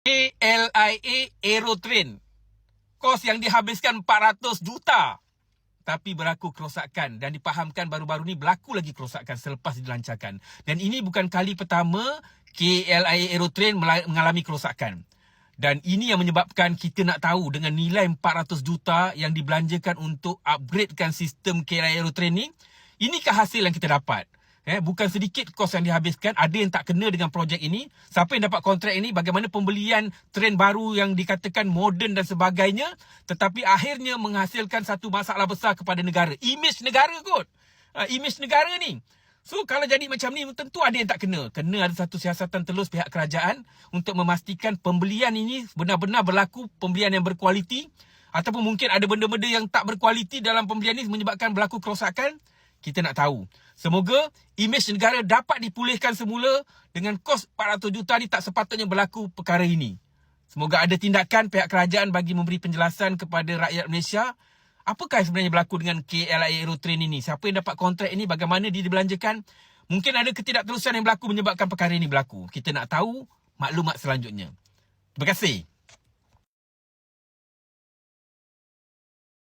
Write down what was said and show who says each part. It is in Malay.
Speaker 1: KLIA Aerotrain. Kos yang dihabiskan 400 juta. Tapi berlaku kerosakan dan dipahamkan baru-baru ni berlaku lagi kerosakan selepas dilancarkan. Dan ini bukan kali pertama KLIA Aerotrain mengalami kerosakan. Dan ini yang menyebabkan kita nak tahu dengan nilai 400 juta yang dibelanjakan untuk upgradekan sistem KLIA Aerotrain ni, inikah hasil yang kita dapat? Eh, bukan sedikit kos yang dihabiskan. Ada yang tak kena dengan projek ini. Siapa yang dapat kontrak ini, bagaimana pembelian trend baru yang dikatakan moden dan sebagainya. Tetapi akhirnya menghasilkan satu masalah besar kepada negara. Image negara kot. Uh, image negara ni. So kalau jadi macam ni tentu ada yang tak kena. Kena ada satu siasatan telus pihak kerajaan untuk memastikan pembelian ini benar-benar berlaku pembelian yang berkualiti ataupun mungkin ada benda-benda yang tak berkualiti dalam pembelian ini menyebabkan berlaku kerosakan kita nak tahu. Semoga imej negara dapat dipulihkan semula dengan kos 400 juta ni tak sepatutnya berlaku perkara ini. Semoga ada tindakan pihak kerajaan bagi memberi penjelasan kepada rakyat Malaysia apakah sebenarnya berlaku dengan KLIA Aerotrain ini. Siapa yang dapat kontrak ini, bagaimana dia dibelanjakan. Mungkin ada ketidakterusan yang berlaku menyebabkan perkara ini berlaku. Kita nak tahu maklumat selanjutnya. Terima kasih.